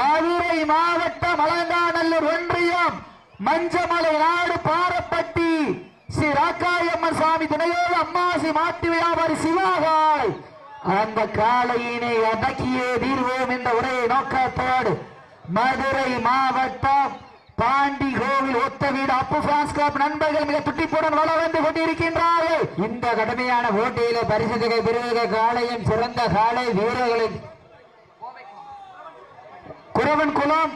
மதுரை மாவட்டம் அலங்காநல்லூர் ஒன்றியம் மஞ்சமலை நாடு பாரப்பட்டி. ஸ்ரீ ராக்காயம்மன் சுவாமி துணையோடு அம்மாசி மாட்டு வியாபாரி சிவாகாய். அந்த காளையினை அடக்கியே தீர்வோம் என்ற உரையை நோக்கத்தோடு மதுரை மாவட்டம் பாண்டி கோவில் ஒத்த வீடு அப்பு பிரான்ஸ் கிளப் நண்பர்கள் மிக துட்டிப்புடன் வள வந்து கொண்டிருக்கின்றார்கள். இந்த கடுமையான போட்டியில பரிசு தொகை பெறுவதற்கு காலையும் சிறந்த காளை வீரர்களின் குறவன் குலம்.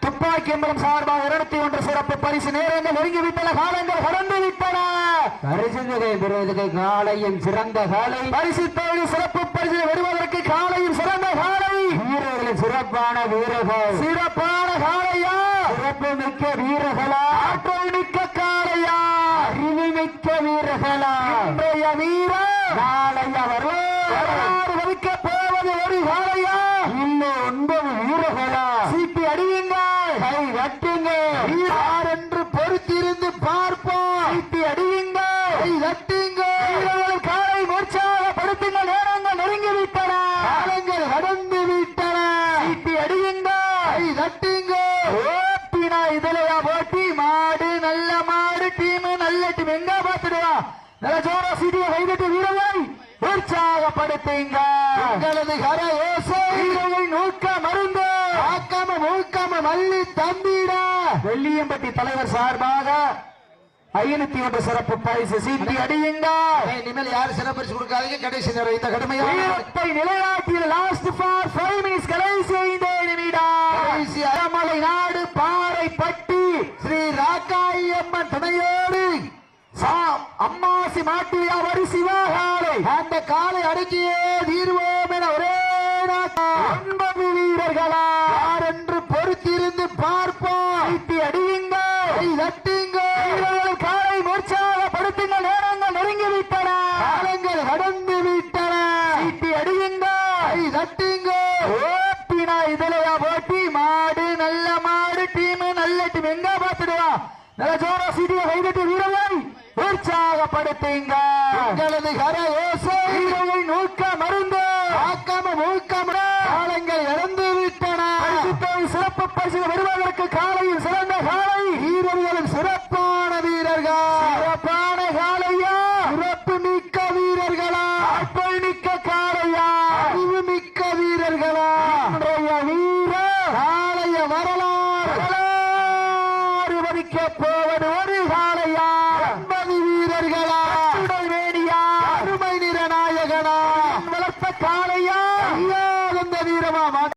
துப்பாக்கி என்பதும் சார்பாக இருநூத்தி ஒன்று சிறப்பு பரிசு நேரங்கள் ஒருங்கிவிட்டன காலங்கள் கடந்து விட்டன. பரிசு பெறுவதற்கு காலையும் சிறந்த காலை. பரிசு தொகை சிறப்பு பரிசு வருவதற்கு காலையும் சிறந்த காலை. வீரர்களின் சிறப்பான வீரர்கள். சிறப்பான காலையா? சிறப்பு மிக்க வீரர்களா? ஆற்றல் மிக்க காலையா? அறிவு மிக்க வீரர்களா? இன்றைய வீரர். காளையா வரலாறு. போவது ஒரு காலையா? இல்ல ஒன்பது வீரர்களா? சீட்டி அடியுங்க கை யார் என்று பொறுத்திருந்து பார்ப்போம். சீட்டி அடியுங்க கை கட்டுங்க வீரர்கள் காலை உற்சாகப்படுத்துங்க நேரங்கள் நெருங்கி விட்டன. காலங்கள் கடந்து விட்டன. சீட்டி அடியுங்க கை கட்டுங்க ஓட்டினா இதுலயா போட்டி மாடு நல்ல மாடு டீம் நல்ல டீம். எங்க பாத்துடுவா நல்ல ஜோரா சீட்டியை கைதட்டு வீரர்கள். உற்சாகப்படுத்துங்க உங்களது கர வீரர்கள் நூக்க மருந்து. ஆக்காம மூக்காம மல்லி தம்பிடா வெள்ளியம்பட்டி தலைவர் சார்பாக ஐநூத்தி ஒன்று சிறப்பு பரிசு சீட்டி அடியுங்க. இனிமேல் யாரும் சிறப்பு பரிசு கொடுக்காதீங்க? கடைசி நேரம் இந்த கடுமையான வீரத்தை நிலைநாட்டிய லாஸ்ட் ஃபார் ஃபைவ் மினிட்ஸ் கடைசி ஐந்து நிமிடம் அறமலை நாடு பாறைப்பட்டி. ஸ்ரீ ராக்காயம்மன் துணையோடு சாம் அம்மாசி மாட்டு வியாபாரி சிவகாலை. அந்த காலை அடக்கியே தீர்வோம் என ஒரே. ஒன்பது வீரர்களா. யார் என்று பொறுத்திருந்து பார்ப்போம். சீட்டி அடியுங்க. தட்டுங்க. காலை உற்சாகப்படுத்துங்க நேரங்கள் நெருங்கி விட்டன. காலங்கள் கடந்து விட்டன. சீட்டி அடியுங்க. தட்டுங்க. ஓட்டினா இதுலயா போட்டி மாடு நல்ல மாடு டீம் நல்ல டீம். எங்க பாத்துடுவா நல்ல ஜோரா சீட்டியை கைதட்டி வீரர்கள். உற்சாகப்படுத்துங்க. உங்களது கர வீரர்கள் நூக்க மருந்து ஆக்காம மூக்காம காலங்கள் இழந்து விட்டன. சிறப்பு பரிசு வருவதற்கு காலையில் சிறந்த காலை. வீரர்களும் சிறப்பான வீரர்கள். சிறப்பான காலையா? சிறப்பு மிக்க வீரர்களா? ஆற்றல் மிக்க காலையா? அறிவு மிக்க வீரர்களா? வீரர் காளைய வரலாறு. வரலாறு வதிக்க போவது ஒரு ஒன்பது வீரர்களா.